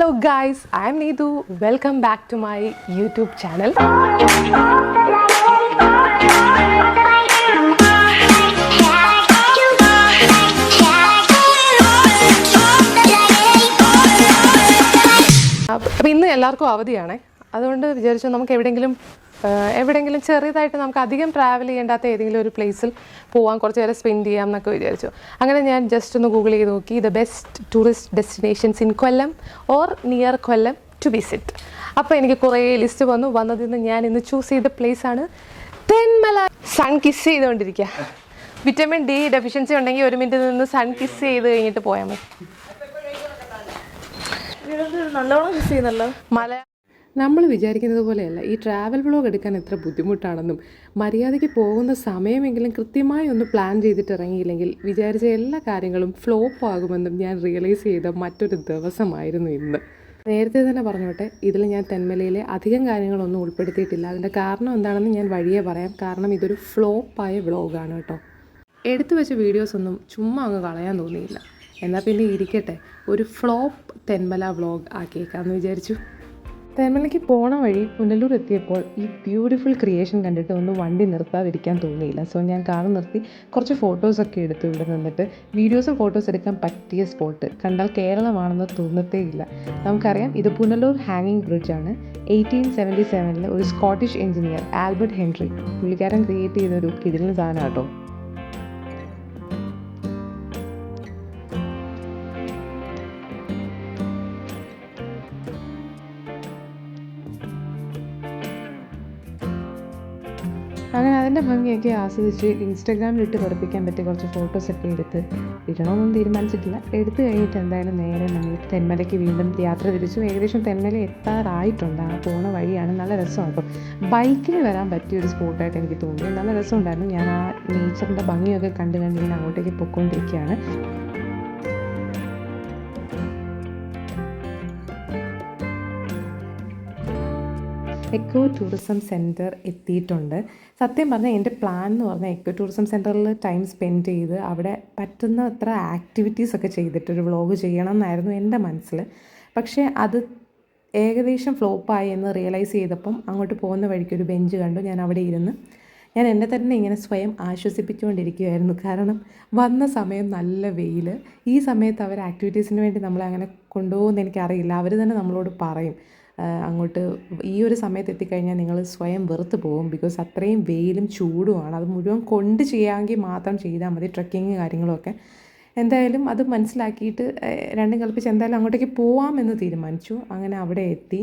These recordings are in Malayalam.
Hello guys I am Neetu welcome back to my YouTube channel അപ്പം ഇന്ന് എല്ലാവർക്കും അവധിയാണേ. അതുകൊണ്ട് വിചാരിച്ചു നമുക്ക് എവിടെയെങ്കിലും എവിടെയെങ്കിലും ചെറിയതായിട്ട് നമുക്ക് അധികം ട്രാവൽ ചെയ്യേണ്ടാത്ത ഏതെങ്കിലും ഒരു പ്ലേസിൽ പോകാൻ കുറച്ച് നേരം സ്പെൻഡ് ചെയ്യാം എന്നൊക്കെ വിചാരിച്ചു. അങ്ങനെ ഞാൻ ജസ്റ്റ് ഒന്ന് ഗൂഗിൾ ചെയ്ത് നോക്കി. The best tourist destinations in Kollam or near Kollam to visit അപ്പോൾ എനിക്ക് കുറേ ലിസ്റ്റ് വന്നു. വന്നതിൽ നിന്ന് ഞാൻ ഇന്ന് ചൂസ് ചെയ്ത place ആണ് തെന്മല സൺ കിസ് ചെയ്തുകൊണ്ടിരിക്കുക വിറ്റമിൻ ഡി ഡെഫിഷ്യൻസി ഉണ്ടെങ്കിൽ ഒരു മിനിറ്റ് നിന്ന് സൺ കിസ് ചെയ്ത് കഴിഞ്ഞിട്ട് പോയാൽ മതി. നല്ലോണം കിസ് ചെയ്യുന്നല്ലോ. മല നമ്മൾ വിചാരിക്കുന്നത് പോലെയല്ല. ഈ ട്രാവൽ വ്ളോഗ് എടുക്കാൻ എത്ര ബുദ്ധിമുട്ടാണെന്നും മര്യാദയ്ക്ക് പോകുന്ന സമയമെങ്കിലും കൃത്യമായി ഒന്ന് പ്ലാൻ ചെയ്തിട്ട് ഇറങ്ങിയില്ലെങ്കിൽ വിചാരിച്ച എല്ലാ കാര്യങ്ങളും ഫ്ലോപ്പ് ആകുമെന്നും ഞാൻ റിയലൈസ് ചെയ്ത മറ്റൊരു ദിവസമായിരുന്നു ഇന്ന്. നേരത്തെ തന്നെ പറഞ്ഞോട്ടെ ഇതിൽ ഞാൻ തെന്മലയിലെ അധികം കാര്യങ്ങളൊന്നും ഉൾപ്പെടുത്തിയിട്ടില്ല. അതിന്റെ കാരണം എന്താണെന്ന് ഞാൻ വഴിയേ പറയാം. കാരണം ഇതൊരു ഫ്ലോപ്പായ വ്ളോഗാണ് കേട്ടോ. എടുത്തു വെച്ച വീഡിയോസ് ഒന്നും ചുമ്മാ അങ്ങ് കളയാൻ തോന്നിയില്ല. എന്നാൽ പിന്നെ ഇരിക്കട്ടെ ഒരു ഫ്ലോപ്പ് തെന്മല വ്ളോഗ് ആക്കിയേക്കാമെന്ന് വിചാരിച്ചു. തെന്മലയ്ക്ക് പോണ വഴി പുനലൂർ എത്തിയപ്പോൾ ഈ ബ്യൂട്ടിഫുൾ ക്രിയേഷൻ കണ്ടിട്ട് ഒന്ന് വണ്ടി നിർത്താതിരിക്കാൻ തോന്നിയില്ല. സോ ഞാൻ കാർ നിർത്തി കുറച്ച് ഫോട്ടോസൊക്കെ എടുത്തു ഇവിടെ നിന്നിട്ട്. വീഡിയോസും ഫോട്ടോസ് എടുക്കാൻ പറ്റിയ സ്പോട്ട് കണ്ടാൽ കേരളമാണെന്ന് തോന്നത്തേ ഇല്ല നമുക്കറിയാം ഇത് പുനലൂർ ഹാങ്ങിങ് ബ്രിഡ്ജാണ് എയ്റ്റീൻ സെവന്റി സെവനിൽ ഒരു സ്കോട്ടിഷ് എഞ്ചിനീയർ ആൽബർട്ട് ഹെൻറി പുള്ളിക്കാരൻ ക്രിയേറ്റ് ചെയ്ത ഒരു കിടിലൻ സാധനം കേട്ടോ അങ്ങനെ അതിന്റെ ഭംഗിയൊക്കെ ആസ്വദിച്ച് ഇൻസ്റ്റാഗ്രാമിലിട്ട് പഠിപ്പിക്കാൻ പറ്റിയ കുറച്ച് ഫോട്ടോസൊക്കെ എടുത്ത് ഇടണമെന്നൊന്നും തീരുമാനിച്ചിട്ടില്ല. എടുത്തു കഴിഞ്ഞിട്ട് എന്തായാലും നേരെ നമ്മൾ തെന്മലയ്ക്ക് വീണ്ടും യാത്ര തിരിച്ചു. ഏകദേശം തെന്മല എത്താറായിട്ടുണ്ട്. ആ പോണ വഴിയാണ് നല്ല രസമാണ് അപ്പം ബൈക്കിന് വരാൻ പറ്റിയ ഒരു സ്പോട്ടായിട്ട് എനിക്ക് തോന്നി. നല്ല രസമുണ്ടായിരുന്നു. ഞാൻ ആ നേച്ചറിന്റെ ഭംഗിയൊക്കെ കണ്ട് കണ്ടിങ്ങനെ അങ്ങോട്ടേക്ക് പൊയ്ക്കൊണ്ടിരിക്കുകയാണ്. എക്കോ ടൂറിസം സെന്റർ എത്തിയിട്ടുണ്ട്. സത്യം പറഞ്ഞാൽ എന്റെ പ്ലാൻ എന്ന് പറഞ്ഞാൽ എക്കോ ടൂറിസം സെന്ററിൽ ടൈം സ്പെൻഡ് ചെയ്ത് അവിടെ പറ്റുന്ന അത്ര ആക്ടിവിറ്റീസ് ഒക്കെ ചെയ്തിട്ടൊരു വ്ളോഗ് ചെയ്യണം എന്നായിരുന്നു എന്റെ മനസ്സിൽ പക്ഷേ അത് ഏകദേശം ഫ്ലോപ്പായി എന്ന് റിയലൈസ് ചെയ്തപ്പം അങ്ങോട്ട് പോകുന്ന വഴിക്ക് ഒരു ബെഞ്ച് കണ്ടു. ഞാൻ അവിടെ ഇരുന്ന് ഞാൻ എന്നെ തന്നെ ഇങ്ങനെ സ്വയം ആശ്വസിപ്പിച്ചുകൊണ്ടിരിക്കുകയായിരുന്നു കാരണം വന്ന സമയം നല്ല വെയിൽ ഈ സമയത്ത് അവർ ആക്ടിവിറ്റീസിന് വേണ്ടി നമ്മളെ അങ്ങനെ കൊണ്ടുപോകുമെന്ന് എനിക്കറിയില്ല. അവർ തന്നെ നമ്മളോട് പറയും. അങ്ങോട്ട് ഈ ഒരു സമയത്ത് എത്തിക്കഴിഞ്ഞാൽ നിങ്ങൾ സ്വയം വെറുത്ത് പോകും. ബിക്കോസ് അത്രയും വെയിലും ചൂടുമാണ് അത് മുഴുവൻ കൊണ്ട് ചെയ്യാമെങ്കിൽ മാത്രം ചെയ്താൽ മതി ട്രക്കിങ് കാര്യങ്ങളൊക്കെ. എന്തായാലും അത് മനസ്സിലാക്കിയിട്ട് രണ്ടും കൽപ്പിച്ച് എന്തായാലും അങ്ങോട്ടേക്ക് പോവാമെന്ന് തീരുമാനിച്ചു. അങ്ങനെ അവിടെ എത്തി.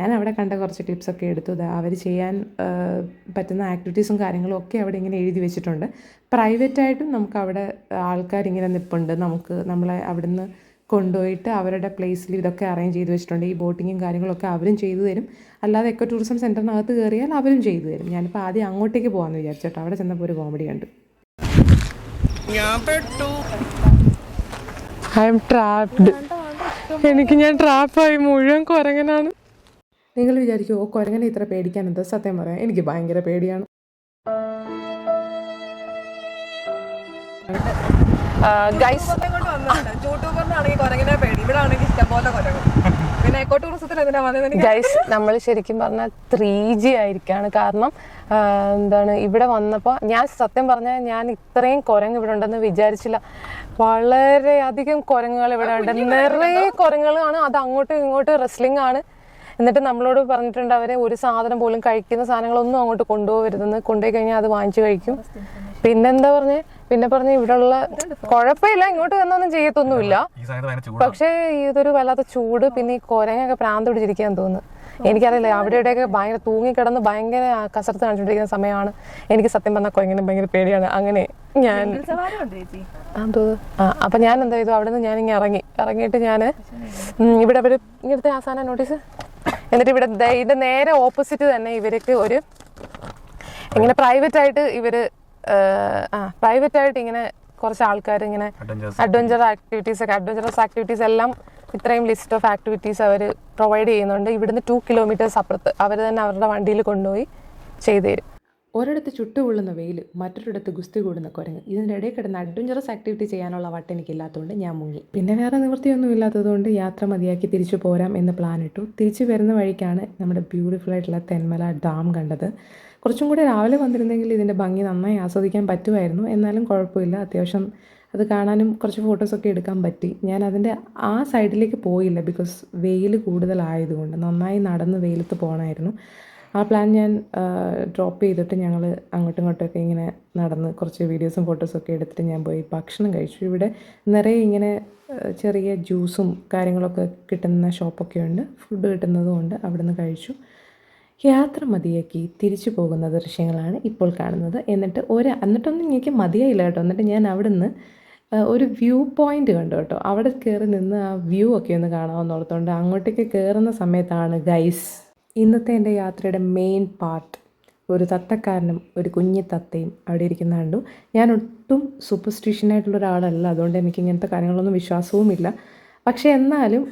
ഞാൻ അവിടെ കണ്ട കുറച്ച് ടിപ്സൊക്കെ എടുത്തു. അവർ ചെയ്യാൻ പറ്റുന്ന ആക്ടിവിറ്റീസും കാര്യങ്ങളും ഒക്കെ അവിടെ ഇങ്ങനെ എഴുതി വെച്ചിട്ടുണ്ട്. പ്രൈവറ്റായിട്ടും നമുക്ക് അവിടെ ആൾക്കാരിങ്ങനെ നിൽപ്പുണ്ട് നമുക്ക് നമ്മളെ അവിടുന്ന് കൊണ്ടുപോയിട്ട് അവരുടെ പ്ലേസിൽ ഇതൊക്കെ അറേഞ്ച് ചെയ്ത് വെച്ചിട്ടുണ്ട്. ഈ ബോട്ടിങ്ങും കാര്യങ്ങളൊക്കെ അവരും ചെയ്തു തരും. അല്ലാതെ എക്കോ ടൂറിസം സെന്ററിനകത്ത് കയറിയാൽ അവരും ചെയ്തു തരും. ഞാനിപ്പോൾ ആദ്യം അങ്ങോട്ടേക്ക് പോകാമെന്ന് വിചാരിച്ചോട്ടോ അവിടെ ചെന്നപ്പോൾ ഒരു കോമഡി കണ്ടു. ഐ എം ട്രാപ്ഡ് എനിക്ക് ഞാൻ ട്രാപ്പായി മുഴുവൻ കുരങ്ങനാണ്. നിങ്ങൾ വിചാരിക്കും ഓ കുരങ്ങനെ ഇത്ര പേടിക്കാൻ എന്താ സത്യം പറയാം? എനിക്ക് ഭയങ്കര പേടിയാണ്. ഗൈസ് യൂട്യൂബറിനാണെങ്കിൽ കുരങ്ങിനെ പേടി. ഇവിടെ ആണെങ്കിൽ ഇഷ്ടംപോലെ കുരങ്ങും. പിന്നെ എക്കോ ടൂറിസത്തിൽ എന്തിനാ വന്നത് എനിക്ക് ഗൈസ് നമ്മൾ ശരിക്കും പറഞ്ഞാൽ ത്രീ ജി ആയിരിക്കാണ്. കാരണം എന്താണ് ഇവിടെ വന്നപ്പോൾ ഞാൻ സത്യം പറഞ്ഞാൽ ഞാൻ ഇത്രയും കുരങ്ങ് ഇവിടെ ഉണ്ടെന്ന് വിചാരിച്ചില്ല. വളരെയധികം കുരങ്ങുകൾ ഇവിടെ ഉണ്ട്. നിറയെ കുരങ്ങുകളാണ്. അത് അങ്ങോട്ടും ഇങ്ങോട്ടും റെസ്ലിംഗ് ആണ്. എന്നിട്ട് നമ്മളോട് പറഞ്ഞിട്ടുണ്ട് അവരെ ഒരു സാധനം പോലും കഴിക്കുന്ന സാധനങ്ങളൊന്നും അങ്ങോട്ട് കൊണ്ടുപോകരുതെന്ന്. കൊണ്ടുപോയി കഴിഞ്ഞാൽ അത് വാങ്ങിച്ചു കഴിക്കും. പിന്നെന്താ പറഞ്ഞേ? പിന്നെ പറഞ്ഞ് ഇവിടെയുള്ള കുഴപ്പമില്ല ഇങ്ങോട്ട് വന്നൊന്നും ചെയ്യത്തൊന്നുമില്ല. പക്ഷേ ഇതൊരു വല്ലാത്ത ചൂട് പിന്നെ ഈ കൊരങ്ങൊക്കെ പ്രാന്ത് പിടിച്ചിരിക്കാൻ തോന്നുന്നു. എനിക്കറിയില്ല അവിടെ ഇവിടെയൊക്കെ ഭയങ്കര തൂങ്ങിക്കിടന്ന് ഭയങ്കര കസരത്ത് കാണിച്ചുകൊണ്ടിരിക്കുന്ന സമയമാണ്. എനിക്ക് സത്യം പറഞ്ഞ കൊയങ്ങനെ ഭയങ്കര പേടിയാണ്. അങ്ങനെ ഞാൻ അപ്പൊ ഞാൻ എന്താ ചെയ്തു? അവിടെ നിന്ന് ഞാൻ ഇങ്ങനെ ഇറങ്ങി. ഇറങ്ങിയിട്ട് ഞാൻ ഇവിടെ അവർ ഇങ്ങനത്തെ ആസാന നോട്ടീസ് എന്നിട്ട് ഇവിടെ ഇതിന്റെ നേരെ ഓപ്പോസിറ്റ് തന്നെ ഇവർക്ക് ഒരു ഇങ്ങനെ പ്രൈവറ്റ് ആയിട്ട് ഇവർ ആ പ്രൈവറ്റ് ആയിട്ട് ഇങ്ങനെ കുറച്ച് ആൾക്കാർ ഇങ്ങനെ അഡ്വഞ്ചർ ആക്ടിവിറ്റീസ് ഒക്കെ അഡ്വഞ്ചറസ് ആക്ടിവിറ്റീസ് എല്ലാം ഇത്രയും ലിസ്റ്റ് ഓഫ് ആക്ടിവിറ്റീസ് അവർ പ്രൊവൈഡ് ചെയ്യുന്നുണ്ട്. ഇവിടുന്ന് ടു കിലോമീറ്റേഴ്സ് അപ്പുറത്ത് അവർ തന്നെ അവരുടെ വണ്ടിയിൽ കൊണ്ടുപോയി ചെയ്തു തരും. ഒരിടത്ത് ചുട്ടുകൊള്ളുന്ന വെയിൽ മറ്റൊരിടത്ത് ഗുസ്തി കൂടുന്ന കുരങ്ങ്. ഇതിന്റെ ഇടയിൽ കിടന്ന് അഡ്വഞ്ചറസ് ആക്ടിവിറ്റി ചെയ്യാനുള്ള വട്ട് എനിക്കില്ലാത്തതുകൊണ്ട് ഞാൻ മുങ്ങി. പിന്നെ വേറെ നിവൃത്തിയൊന്നും ഇല്ലാത്തതുകൊണ്ട് യാത്ര മതിയാക്കി തിരിച്ചു പോരാം എന്ന് പ്ലാൻ ഇട്ടു. തിരിച്ചു വരുന്ന വഴിക്കാണ് നമ്മുടെ ബ്യൂട്ടിഫുൾ ആയിട്ടുള്ള തെന്മല ഡാം കണ്ടത്. കുറച്ചും കൂടി രാവിലെ വന്നിരുന്നെങ്കിൽ ഇതിന്റെ ഭംഗി നന്നായി ആസ്വദിക്കാൻ പറ്റുമായിരുന്നു. എന്നാലും കുഴപ്പമില്ല. അത്യാവശ്യം അത് കാണാനും കുറച്ച് ഫോട്ടോസൊക്കെ എടുക്കാൻ പറ്റി. ഞാൻ അതിന്റെ ആ സൈഡിലേക്ക് പോയില്ല ബിക്കോസ് വെയിൽ കൂടുതലായതുകൊണ്ട്. നന്നായി നടന്ന് വെയിലത്ത് പോകണമായിരുന്നു ആ പ്ലാൻ ഞാൻ ഡ്രോപ്പ് ചെയ്തിട്ട് ഞങ്ങൾ അങ്ങോട്ടും ഇങ്ങോട്ടൊക്കെ ഇങ്ങനെ നടന്ന് കുറച്ച് വീഡിയോസും ഫോട്ടോസൊക്കെ എടുത്തിട്ട് ഞാൻ പോയി ഭക്ഷണം കഴിച്ചു. ഇവിടെ നിറയെ ഇങ്ങനെ ചെറിയ ജ്യൂസും കാര്യങ്ങളൊക്കെ കിട്ടുന്ന ഷോപ്പൊക്കെ ഉണ്ട്. ഫുഡ് കിട്ടുന്നതും ഉണ്ട്. അവിടെ നിന്ന് കഴിച്ചു. യാത്ര മതിയാക്കി തിരിച്ചു പോകുന്ന ദൃശ്യങ്ങളാണ് ഇപ്പോൾ കാണുന്നത്. എന്നിട്ട് ഒരു എന്നിട്ടൊന്നും എനിക്ക് മതിയായില്ല കേട്ടോ. എന്നിട്ട് ഞാൻ അവിടെ നിന്ന് ഒരു വ്യൂ പോയിന്റ് കണ്ടു കേട്ടോ. അവിടെ കയറി നിന്ന് ആ വ്യൂ ഒക്കെ ഒന്ന് കാണാമെന്നോർത്തുകൊണ്ട് അങ്ങോട്ടേക്ക് കയറുന്ന സമയത്താണ് ഗൈസ് ഇന്നത്തെ എന്റെ യാത്രയുടെ മെയിൻ പാർട്ട് ഒരു തത്തക്കാരനും ഒരു കുഞ്ഞി തത്തയും അവിടെ ഇരിക്കുന്ന കണ്ടു ഞാൻ ഒട്ടും സൂപ്പർസ്റ്റിഷ്യനായിട്ടുള്ള ഒരാളല്ല അതുകൊണ്ട് എനിക്ക് ഇങ്ങനത്തെ കാര്യങ്ങളൊന്നും വിശ്വാസവുമില്ല. പക്ഷേ എന്നാലും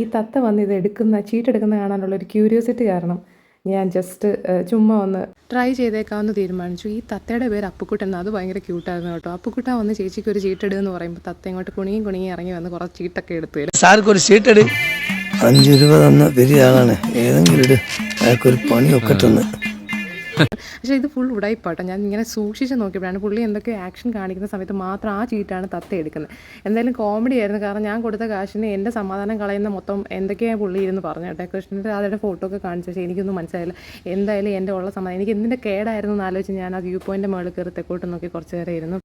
ഈ തത്ത വന്ന് ഇത് എടുക്കുന്ന ചീട്ടെടുക്കുന്ന കാണാനുള്ള ഒരു ക്യൂരിയോസിറ്റി കാരണം ഞാൻ ജസ്റ്റ് ചുമ്മാ ഒന്ന് ട്രൈ ചെയ്തേക്കാമെന്ന് തീരുമാനിച്ചു. ഈ തത്തയുടെ പേര് അപ്പുക്കുട്ടൻ അത് ഭയങ്കര ക്യൂട്ടായിരുന്നു കേട്ടോ. അപ്പുക്കുട്ട വന്ന് ചേച്ചിക്ക് ഒരു ചീട്ടെടുക്കുന്നു പറയുമ്പോൾ തത്ത ഇങ്ങോട്ട് കുണിയും കുണിയും ഇറങ്ങി വന്ന് കുറച്ച് ചീട്ടൊക്കെ എടുത്തു തരും. സാർക്ക് ഒരു സീറ്റ് എടു അഞ്ച് രൂപ തന്ന പെരിയ ആളാണ് ഏതെങ്കിലും ഇട് അയാൾക്കൊരു പണിയൊക്കെ തന്ന് പക്ഷേ ഇത് ഫുൾ ഉടായിപ്പാട്ടോ. ഞാൻ ഇങ്ങനെ സൂക്ഷിച്ച് നോക്കിയപ്പോഴാണ് പുള്ളി എന്തൊക്കെ ആക്ഷൻ കാണിക്കുന്ന സമയത്ത് മാത്രം ആ ചീട്ടാണ് തത്ത എടുക്കുന്നത്. എന്തായാലും കോമഡി ആയിരുന്നു. കാരണം ഞാൻ കൊടുത്ത കാശിന് എന്റെ സമാധാനം കളയുന്ന മൊത്തം എന്തൊക്കെയാണ് പുള്ളി ഇരുന്ന് പറഞ്ഞു കേട്ടോ. കൃഷ്ണന്റെ അതിന്റെ ഫോട്ടോ ഒക്കെ കാണിച്ചു പക്ഷേ എനിക്കൊന്നും മനസ്സിലായില്ല. എന്തായാലും എന്റെ ഉള്ള സമാധാനം. എനിക്ക് എന്തിന്റെ കേടായിരുന്നു എന്ന് ആലോചിച്ച് ഞാൻ ആ വ്യൂ പോയിന്റെ മുകളിൽ കയറി തെക്കോട്ട് നോക്കി കുറച്ച് നേരം ഇരുന്നു.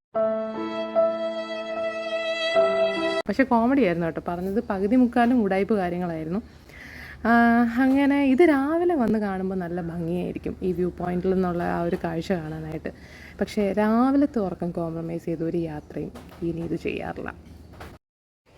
പക്ഷേ കോമഡി ആയിരുന്നു കേട്ടോ. പറഞ്ഞത് പകുതി മുക്കാലും ഉടായ്പ് കാര്യങ്ങളായിരുന്നു. അങ്ങനെ ഇത് രാവിലെ വന്ന് കാണുമ്പോൾ നല്ല ഭംഗിയായിരിക്കും ഈ വ്യൂ പോയിന്റിൽ നിന്നുള്ള ആ ഒരു കാഴ്ച കാണാനായിട്ട്. പക്ഷേ രാവിലത്തെ ഉറക്കം കോംപ്രമൈസ് ചെയ്ത ഒരു യാത്രയും ഇനി ഇത് ചെയ്യാറില്ല.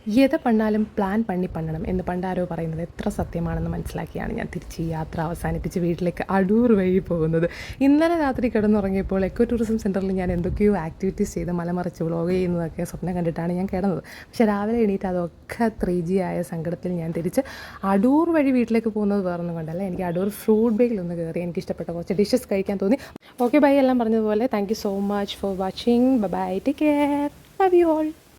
എത പണ്ണാലും പ്ലാൻ പണി പണ്ണണം എന്ന് പണ്ടാരോ പറയുന്നത് എത്ര സത്യമാണെന്ന് മനസ്സിലാക്കിയാണ് ഞാൻ തിരിച്ച് ഈ യാത്ര അവസാനിപ്പിച്ച് വീട്ടിലേക്ക് അടൂർ വഴി പോകുന്നത്. ഇന്നലെ രാത്രി കിടന്നുറങ്ങിയപ്പോൾ എക്കോ ടൂറിസം സെന്ററിൽ ഞാൻ എന്തൊക്കെയോ ആക്ടിവിറ്റീസ് ചെയ്ത് മലമറിച്ച് വ്ളോഗ് ചെയ്യുന്നതൊക്കെ സ്വപ്നം കണ്ടിട്ടാണ് ഞാൻ കിടന്നത്. പക്ഷേ രാവിലെ എണീറ്റ് അതൊക്കെ ത്രീ ജി ആയ സങ്കടത്തിൽ ഞാൻ തിരിച്ച് അടൂർ വഴി വീട്ടിലേക്ക് പോകുന്നത് വേറൊന്നും കൊണ്ടല്ല. എനിക്ക് അടൂർ ഫ്രൂട്ട് ബേക്കിൽ ഒന്ന് കയറി എനിക്ക് ഇഷ്ടപ്പെട്ട കുറച്ച് ഡിഷസ് കഴിക്കാൻ തോന്നി. ഓക്കെ ബൈ എല്ലാം പറഞ്ഞതുപോലെ thank you so much for watching bye take care love you all